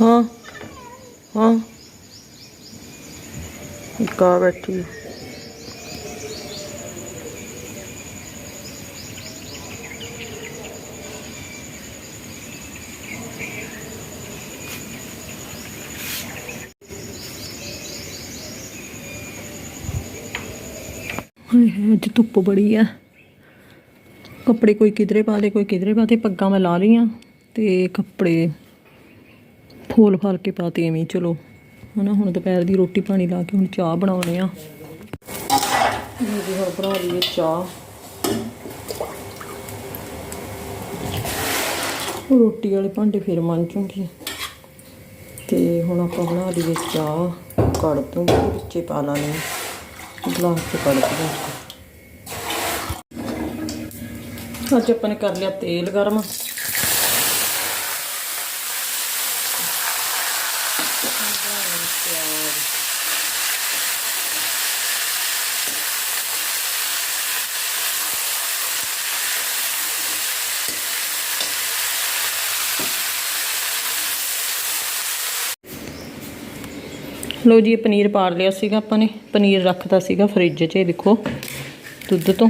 ਹਾਂ ਹਾਂ ਕਾ ਅੱਜ ਧੁੱਪ ਬੜੀ ਆ। ਕੱਪੜੇ ਕੋਈ ਕਿਧਰੇ ਪਾ ਦੇ ਕੋਈ ਕਿਧਰੇ ਪਾ ਦੇ ਪੱਗਾਂ ਮੈਂ ਲਾ ਲਈਆਂ ਤੇ ਕੱਪੜੇ ਫੋਲ ਫਾਲ ਕੇ ਪਾਤੇ ਐਵੇਂ ਹੀ, ਚਲੋ। ਹਨਾ ਹੁਣ ਦੁਪਹਿਰ ਦੀ ਰੋਟੀ ਪਾਣੀ ਲਾ ਕੇ ਹੁਣ ਚਾਹ ਬਣਾਉਣੇ ਆ। ਜੀ ਹੁਣ ਬਣਾ ਲਈਏ ਚਾਹ। ਰੋਟੀ ਵਾਲੇ ਭਾਂਡੇ ਫਿਰ ਮਾਂਜੂਗੀ ਤੇ ਹੁਣ ਆਪਾਂ ਬਣਾ ਲਈਏ ਚਾਹ ਕੜ ਦੂੰਗੀ ਵਿੱਚੇ ਪਾ ਲਾਂਗੇ। ਗਲਾਸ ਚ ਕੱਢ ਅੱਜ ਆਪਾਂ ਨੇ ਕਰ ਲਿਆ ਤੇਲ ਗਰਮ। ਲੋ ਜੀ ਪਨੀਰ ਪਾੜ ਲਿਆ ਸੀਗਾ ਆਪਾਂ ਨੇ। ਪਨੀਰ ਰੱਖਦਾ ਸੀਗਾ ਫ੍ਰਿਜ 'ਚ, ਇਹ ਦੇਖੋ, ਦੁੱਧ ਤੋਂ।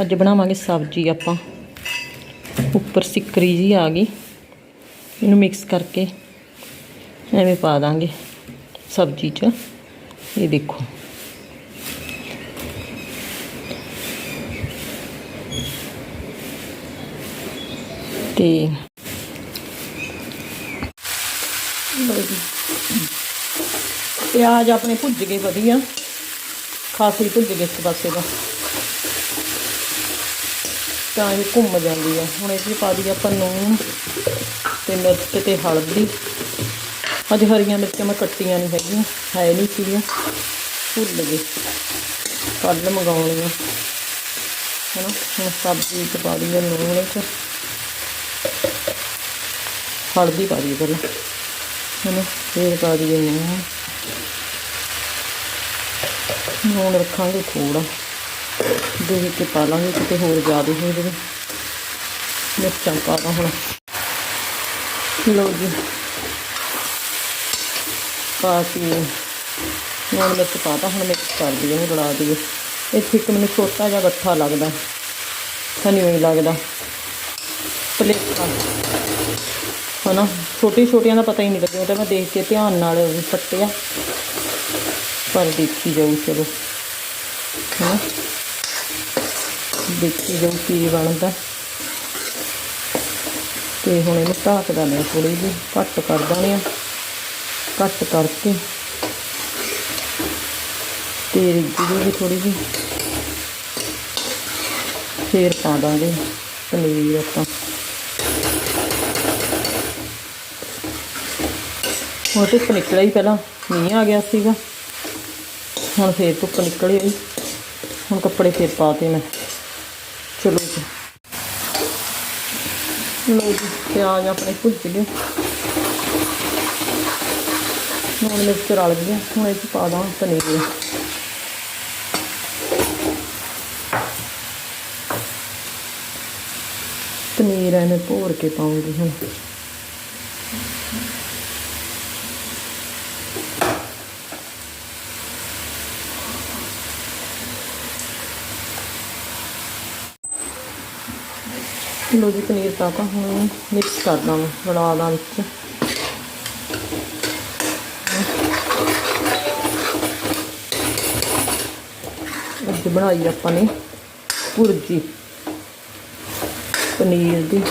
ਅੱਜ ਬਣਾਵਾਂਗੇ ਸਬਜ਼ੀ ਆਪਾਂ। ਉੱਪਰ ਸਿੱਕਰੀ ਜੀ ਆ ਗਈ। ਇਹਨੂੰ ਮਿਕਸ ਕਰਕੇ ਐਵੇਂ ਪਾ ਦਾਂਗੇ ਸਬਜ਼ੀ 'ਚ। ਇਹ ਦੇਖੋ। ਤੇ ਲਓ ਜੀ। ਪਿਆਜ਼ ਆਪਣੇ ਭੁੱਜ ਗਏ ਵਧੀਆ। ਖਾਸੀ ਭੁੱਜ ਗਏ ਇੱਕ ਪਾਸੇ ਦਾ। ਤਾਂ ਇਹ ਘੁੰਮ ਜਾਂਦੀ ਆ। ਹੁਣ ਇਹ 'ਚ ਪਾ ਦਈਏ ਆਪਾਂ ਨੂਣ ਤੇ ਮਿਰਚ ਤੇ ਹਲਦੀ। ਅੱਜ ਹਰੀਆਂ ਮਿਰਚਾਂ ਮੈਂ ਕੱਟੀਆਂ ਨਹੀਂ ਹੈਗੀਆਂ, ਹੈ ਨਹੀਂ ਸੀਗੀਆਂ। ਭੁੱਲ ਗਏ ਕੱਲ ਮੰਗਾਉਣੀਆਂ ਹਨਾ? ਹੁਣ ਸਬਜ਼ੀ ਚ ਪਾ ਦਈਏ ਨੂਣ ਇਹ 'ਚ ਹਲਦੀ ਪਾ ਦਈਏ ਪਹਿਲਾਂ। ਹਨਾ? ਫੇਰ ਪਾ ਦਈਏ ਨੂਣ। ਨੂਣ ਰੱਖਾਂਗੇ ਥੋੜਾ ਦੇਖ ਕੇ ਪਾ ਲਾਂਗੇ, ਕਿਤੇ ਹੋਰ ਜ਼ਿਆਦਾ ਹੋ ਜਾਵੇ। ਮਿਰਚਾਂ ਪਾ ਦਾਂ ਹੁਣ। ਲਓ ਜੀ। ਪਾ ਕੇ ਨੂਣ ਮਿਰਚ ਪਾ ਤਾ, ਹੁਣ ਮਿਕਸ ਕਰ ਦਈਏ ਇਹਨੂੰ ਰਲਾ ਦਈਏ। ਇੱਥੇ ਇੱਕ ਮੈਨੂੰ ਛੋਟਾ ਜਿਹਾ ਗੱਠਾ ਲੱਗਦਾ। ਸਾਨੂੰ ਹੀ ਲੱਗਦਾ। ਪਲੇਟਾਂ। ਹਨਾ? ਛੋਟੀ ਛੋਟੀਆਂ ਦਾ ਪਤਾ ਹੀ ਨਹੀਂ ਲੱਗਿਆ, ਉਹ ਤਾਂ ਮੈਂ ਦੇਖ ਕੇ ਧਿਆਨ ਨਾਲ ਕੱਟਿਆ ਪਰ ਦੇਖੀ ਜਾਊ ਚਲੋ। ਹਨਾ ਦੇਖੀ ਜਾਊ ਕੀ ਬਣਦਾ। ਤੇ ਹੁਣ ਇਹਨੂੰ ਢਾਕ ਦਿੰਦੇ ਆ ਥੋੜੀ ਜਿਹੀ, ਘੱਟ ਕਰ ਦਿੰਦੇ ਆ। ਘੱਟ ਕਰਕੇ। ਤੇ ਰਿੱਝੀ ਵੀ ਥੋੜੀ ਜਿਹੀ। ਫੇਰ ਪਾ ਦਾਂਗੇ ਪਨੀਰ ਆਪਾਂ। ਉਹ ਤੇ ਨਿਕਲਿਆ ਹੀ ਪਹਿਲਾਂ, ਮੀਂਹ ਆ ਗਿਆ ਸੀਗਾ। ਹੁਣ ਫੇਰ ਧੁੱਪ ਨਿਕਲੀ ਹੋਈ। ਹੁਣ ਕੱਪੜੇ ਫੇਰ ਪਾਤੇ ਮੈਂ। ਚਲੋ ਜੀ। ਲਓ ਜੀ, ਪਿਆਜ਼ ਆਪਣੇ ਭੁੱਜ ਗਏ। ਹੁਣ ਮਿਰਚ ਰਲ ਗਈ ਹੁਣ ਇਹ 'ਚ ਪਾ ਦਾਂ ਪਨੀਰ। ਪਨੀਰ ਐਵੇਂ ਭੋਰ ਕੇ ਪਾਉਂਗੀ ਹੁਣ। ਲੋ ਜੀ ਪਨੀਰ ਪਾ ਹੁਣ ਮਿਕਸ ਕਰ ਦਾਂ ਰਲਾ ਦਾਂ ਵਿੱਚ। ਅੱਜ ਬਣਾਈ ਆਪਾਂ ਨੇ ਭੁਰਜੀ, ਪਨੀਰ ਦੀ।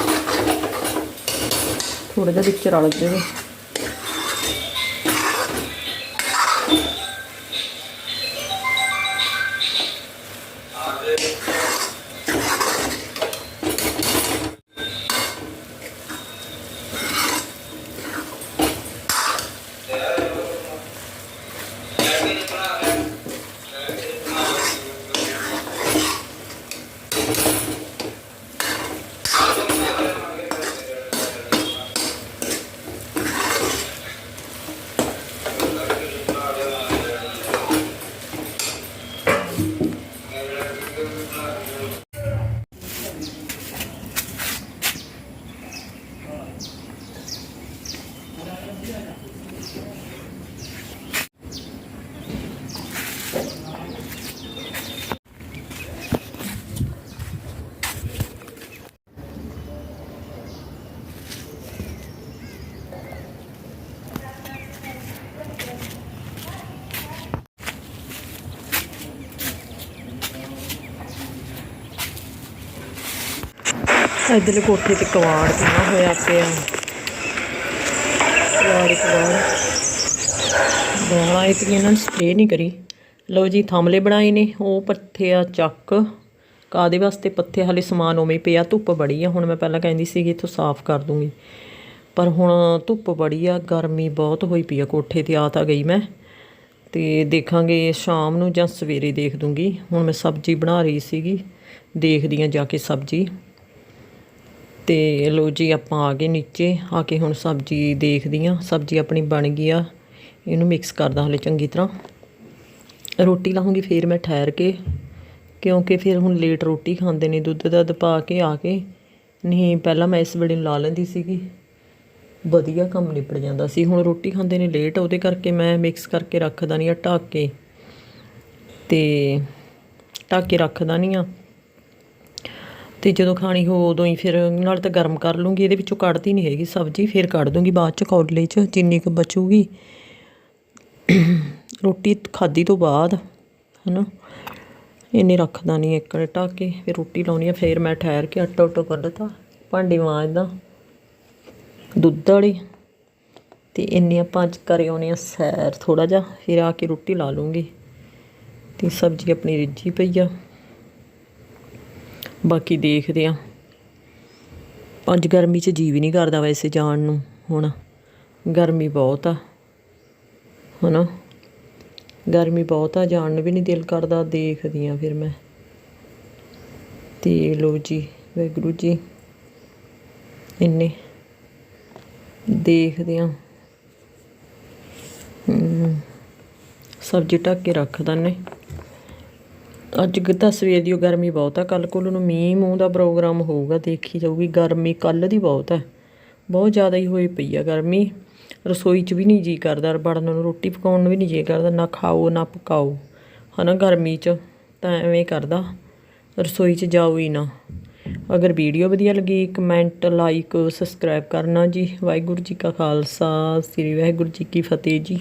ਥੋੜਾ ਜਿਹਾ ਵਿੱਚ ਰਲ ਜਾਵੇ। ਇੱਧਰਲੇ ਕੋਠੇ ਤੇ ਕਵਾੜ ਕਿੰਨਾ ਹੋਇਆ ਪਿਆ। ਕਵਾੜ ਕਵਾੜ ਬਣਾਏ ਤੇ ਇਹਨਾਂ ਨੇ ਸਪਰੇਅ ਨਹੀਂ ਕਰੀ। ਲਓ ਜੀ, ਥੰਮਲੇ ਬਣਾਏ ਨੇ, ਉਹ ਪੱਥੇ ਆ ਚੱਕ। ਕਾਦੇ ਵਾਸਤੇ ਪੱਥੇ ਹਾਲੇ ਸਮਾਨ ਉਵੇਂ ਪਿਆ, ਧੁੱਪ ਬੜੀ ਆ। ਹੁਣ ਮੈਂ ਪਹਿਲਾਂ ਕਹਿੰਦੀ ਸੀਗੀ, ਇੱਥੋਂ ਸਾਫ਼ ਕਰ ਦੂੰਗੀ। ਪਰ ਹੁਣ ਧੁੱਪ ਬੜੀ ਆ, ਗਰਮੀ ਬਹੁਤ ਹੋਈ ਪਈ ਆ ਕੋਠੇ ਤੇ, ਆ ਤਾਂ ਗਈ ਮੈਂ। ਤੇ ਦੇਖਾਂਗੇ, ਸ਼ਾਮ ਨੂੰ ਜਾਂ ਸਵੇਰੇ ਦੇਖ ਦੂੰਗੀ। ਹੁਣ ਮੈਂ ਸਬਜ਼ੀ ਬਣਾ ਰਹੀ ਸੀਗੀ, ਦੇਖਦੀ ਆ ਜਾ ਕੇ ਸਬਜ਼ੀ। ਤੇ ਲੋ ਜੀ, ਆਪਾਂ ਆ ਗਏ ਨੀਚੇ, ਆ ਕੇ ਹੁਣ ਸਬਜ਼ੀ ਦੇਖਦੀ ਆ ਸਬਜ਼ੀ ਆਪਣੀ ਬਣ ਗਈ ਆ। ਇਹਨੂੰ ਮਿਕਸ ਕਰਦਾ ਹਲੇ ਚੰਗੀ ਤਰ੍ਹਾਂ। ਰੋਟੀ ਲਾਹੂੰਗੀ ਫੇਰ ਮੈਂ ਠਹਿਰ ਕੇ, ਕਿਉਂਕਿ ਫਿਰ ਹੁਣ ਲੇਟ ਰੋਟੀ ਖਾਂਦੇ ਨੇ, ਦੁੱਧ ਦੱਧ ਪਾ ਕੇ ਆ ਕੇ। ਨਹੀਂ, ਪਹਿਲਾਂ ਮੈਂ ਇਸ ਵੇਲੇ ਨੂੰ ਲਾ ਲੈਂਦੀ ਸੀਗੀ। ਵਧੀਆ ਕੰਮ ਨਿਪਟ ਜਾਂਦਾ ਸੀ। ਹੁਣ ਰੋਟੀ ਖਾਂਦੇ ਨੇ ਲੇਟ ਉਹਦੇ ਕਰਕੇ ਮੈਂ ਮਿਕਸ ਕਰਕੇ ਰੱਖਦਾ ਨਹੀਂ ਆ, ਢੱਕ ਕੇ। ਤੇ ਢੱਕ ਕੇ ਰੱਖਦਾ ਨਹੀਂ ਆ। ਤੇ ਜਦੋਂ ਖਾਣੀ ਹੋ ਉਦੋਂ ਹੀ ਫਿਰ ਨਾਲ ਤਾਂ ਗਰਮ ਕਰ ਲੂੰਗੀ, ਇਹਦੇ ਵਿੱਚੋਂ ਕੱਢਦੀ ਨਹੀਂ ਹੈਗੀ ਸਬਜ਼ੀ, ਫਿਰ ਕੱਢ ਦੂੰਗੀ ਬਾਅਦ ਚ ਕੌਲੇ ਚ, ਜਿੰਨੀ ਕੁ ਬਚੂਗੀ। ਰੋਟੀ ਖਾਦੀ ਤੋਂ ਬਾਅਦ, ਹਨਾ? ਇੰਨੇ ਰੱਖਦਾ ਨਹੀਂ ਇੱਕ ਨੇ ਢੱਕ ਕੇ, ਫਿਰ ਰੋਟੀ ਲਾਉਣੀ ਆ, ਫਿਰ ਮੈਂ ਠਹਿਰ ਕੇ ਆਟਾ ਉਟਾ ਕੱਢਤਾ, ਭਾਂਡੇ ਮਾਂਜਦਾ ਦੁੱਧ ਵਾਲੀ। ਤੇ ਇੰਨੇ ਆਪਾਂ ਅੱਜ ਕਰ ਆਉਣੇ ਆ ਸੈਰ ਥੋੜਾ ਜਿਹਾ, ਫਿਰ ਆ ਕੇ ਰੋਟੀ ਲਾ ਲੂੰਗੀ। ਤੇ ਸਬਜ਼ੀ ਆਪਣੀ ਰਿੱਝੀ ਪਈ ਆ। ਬਾਕੀ ਦੇਖਦੇ ਆ। ਅੱਜ ਗਰਮੀ 'ਚ ਜੀ ਵੀ ਨਹੀਂ ਕਰਦਾ ਵੈਸੇ ਜਾਣ ਨੂੰ, ਹੁਣ ਗਰਮੀ ਬਹੁਤ ਆ, ਹਨਾ? ਗਰਮੀ ਬਹੁਤ ਆ, ਜਾਣ ਨੂੰ ਵੀ ਨਹੀਂ ਦਿਲ ਕਰਦਾ, ਦੇਖਦੀ ਆ ਫਿਰ ਮੈਂ। ਤੇ ਲੋ ਜੀ, ਵਾਹਿਗੁਰੂ ਜੀ। ਇੰਨੇ ਦੇਖਦੇ ਆ। ਸਬਜ਼ੀ ਢੱਕ ਕੇ ਰੱਖ ਦਨੇ ਅੱਜ ਗ- ਤਾਂ ਸਵੇਰ ਦੀ ਓ ਗਰਮੀ ਬਹੁਤ ਆ ਕੱਲ ਕੋਲ ਨੂੰ ਮੀਂਹ ਮੂੰਹ ਦਾ ਪ੍ਰੋਗਰਾਮ ਹੋਊਗਾ, ਦੇਖੀ ਜਾਊਗੀ, ਗਰਮੀ ਕੱਲ ਦੀ ਬਹੁਤ ਹੈ ਬਹੁਤ ਜ਼ਿਆਦਾ ਹੀ ਹੋਈ ਪਈ ਆ ਗਰਮੀ। ਰਸੋਈ 'ਚ ਵੀ ਨਹੀਂ ਜੀ ਕਰਦਾ ਵੜਨ ਨੂੰ, ਰੋਟੀ ਪਕਾਉਣ ਨੂੰ ਵੀ ਨਹੀਂ ਜੀ ਕਰਦਾ, ਨਾ ਖਾਓ, ਨਾ ਪਕਾਓ। ਹਨਾ, ਗਰਮੀ 'ਚ ਤਾਂ ਐਵੇਂ ਕਰਦਾ, ਰਸੋਈ 'ਚ ਜਾਓ ਹੀ ਨਾ। ਅਗਰ ਵੀਡੀਓ ਵਧੀਆ ਲੱਗੀ, ਕਮੈਂਟ, ਲਾਈਕ, ਸਬਸਕ੍ਰਾਈਬ ਕਰਨਾ ਜੀ। ਵਾਹਿਗੁਰੂ ਜੀ ਕਾ ਖਾਲਸਾ, ਸ੍ਰੀ ਵਾਹਿਗੁਰੂ ਜੀ ਕੀ ਫਤਿਹ ਜੀ।